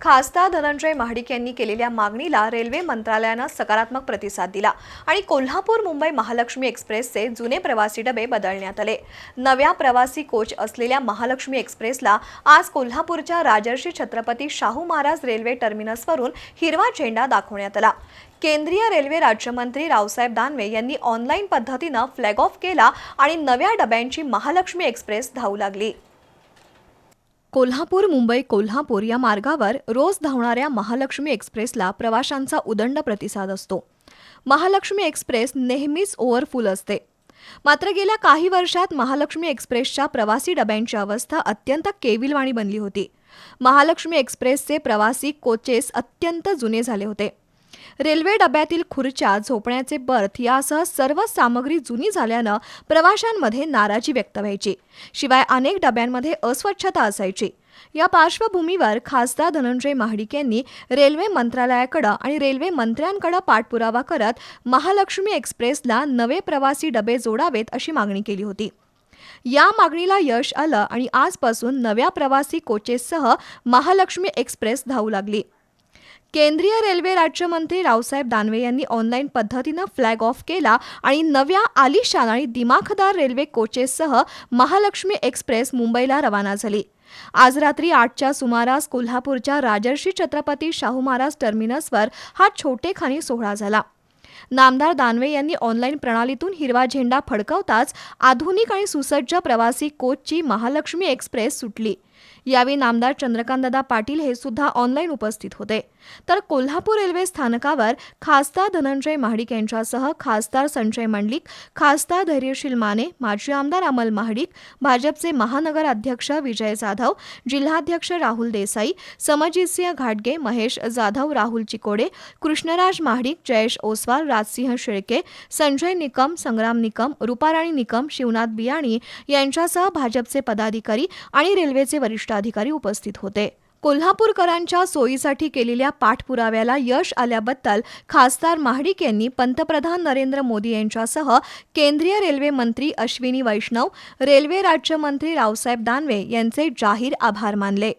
खासदार धनंजय महाडिक यांनी केलेल्या मागणीला रेल्वे मंत्रालयानं सकारात्मक प्रतिसाद दिला आणि कोल्हापूर मुंबई महालक्ष्मी एक्सप्रेसचे जुने प्रवासी डबे बदलण्यात आले. नव्या प्रवासी कोच असलेल्या महालक्ष्मी एक्सप्रेसला आज कोल्हापूरच्या राजर्षी छत्रपती शाहू महाराज रेल्वे टर्मिनसवरून हिरवा झेंडा दाखवण्यात आला. केंद्रीय रेल्वे राज्यमंत्री रावसाहेब दानवे यांनी ऑनलाईन पद्धतीनं फ्लॅग ऑफ केला आणि नव्या डब्यांची महालक्ष्मी एक्सप्रेस धावू लागली. कोल्हापूर मुंबई कोल्हापूर या मार्गावर रोज धावणाऱ्या महालक्ष्मी एक्सप्रेसला प्रवाशांचा उदंड प्रतिसाद असतो. महालक्ष्मी एक्सप्रेस नेहमीच ओव्हरफुल असते. मात्र गेल्या काही वर्षात महालक्ष्मी एक्सप्रेसच्या प्रवासी डब्यांची अवस्था अत्यंत केविलवाणी बनली होती. महालक्ष्मी एक्सप्रेसचे प्रवासी कोचेस अत्यंत जुने झाले होते. रेल्वे डब्यातील खुर्च्या झोपण्याचे बर्थ यासह सर्व सामग्री जुनी झाल्यानं प्रवाशांमध्ये नाराजी व्यक्त व्हायची. शिवाय अनेक डब्यांमध्ये अस्वच्छता असायची. या पार्श्वभूमीवर खासदार धनंजय महाडिक यांनी रेल्वे मंत्रालयाकडं आणि रेल्वे मंत्र्यांकडे पाठपुरावा करत महालक्ष्मी एक्सप्रेसला नवे प्रवासी डबे जोडावेत अशी मागणी केली होती. या मागणीला यश आलं आणि आजपासून नव्या प्रवासी कोचेससह महालक्ष्मी एक्सप्रेस धावू लागली. केंद्रीय रेल्वे राज्यमंत्री रावसाहेब दानवे यांनी ऑनलाईन पद्धतीनं फ्लॅग ऑफ केला आणि नव्या आलिशान आणि दिमाखदार रेल्वे कोचेससह महालक्ष्मी एक्सप्रेस मुंबईला रवाना झाली. आज रात्री आठच्या सुमारास कोल्हापूरच्या राजर्षी छत्रपती शाहू महाराज टर्मिनसवर हा छोटेखानी सोहळा झाला. नामदार दानवे यांनी ऑनलाईन प्रणालीतून हिरवा झेंडा फडकवताच आधुनिक आणि सुसज्ज प्रवासी कोचची महालक्ष्मी एक्सप्रेस सुटली. यावेळी नामदार चंद्रकांतदादा पाटील हे सुद्धा ऑनलाईन उपस्थित होते. तर कोल्हापूर रेल्वे स्थानकावर खासदार धनंजय महाडिक यांच्यासह खासदार संजय मंडलिक खासदार धैर्यशील माने माजी आमदार अमल महाडिक भाजपचे महानगर अध्यक्ष विजय जाधव जिल्हाध्यक्ष राहुल देसाई समजितसिंह घाटगे महेश जाधव राहुल चिकोडे कृष्णराज महाडिक जयेश ओसवाल राजसिंह शेळके संजय निकम संग्राम निकम रुपाराणी निकम शिवनाथ बियाणी यांच्यासह भाजपचे पदाधिकारी आणि रेल्वेचे वरिष्ठ अधिकारी उपस्थित होते. कोल्हापूरकरांच्या सोयीसाठी केलेल्या पाठपुराव्याला यश आल्याबद्दल खासदार महाडिक यांनी पंतप्रधान नरेंद्र मोदी यांच्यासह केंद्रीय रेल्वे मंत्री अश्विनी वैष्णव रेल्वे राज्यमंत्री रावसाहेब दानवे यांचे जाहीर आभार मानले.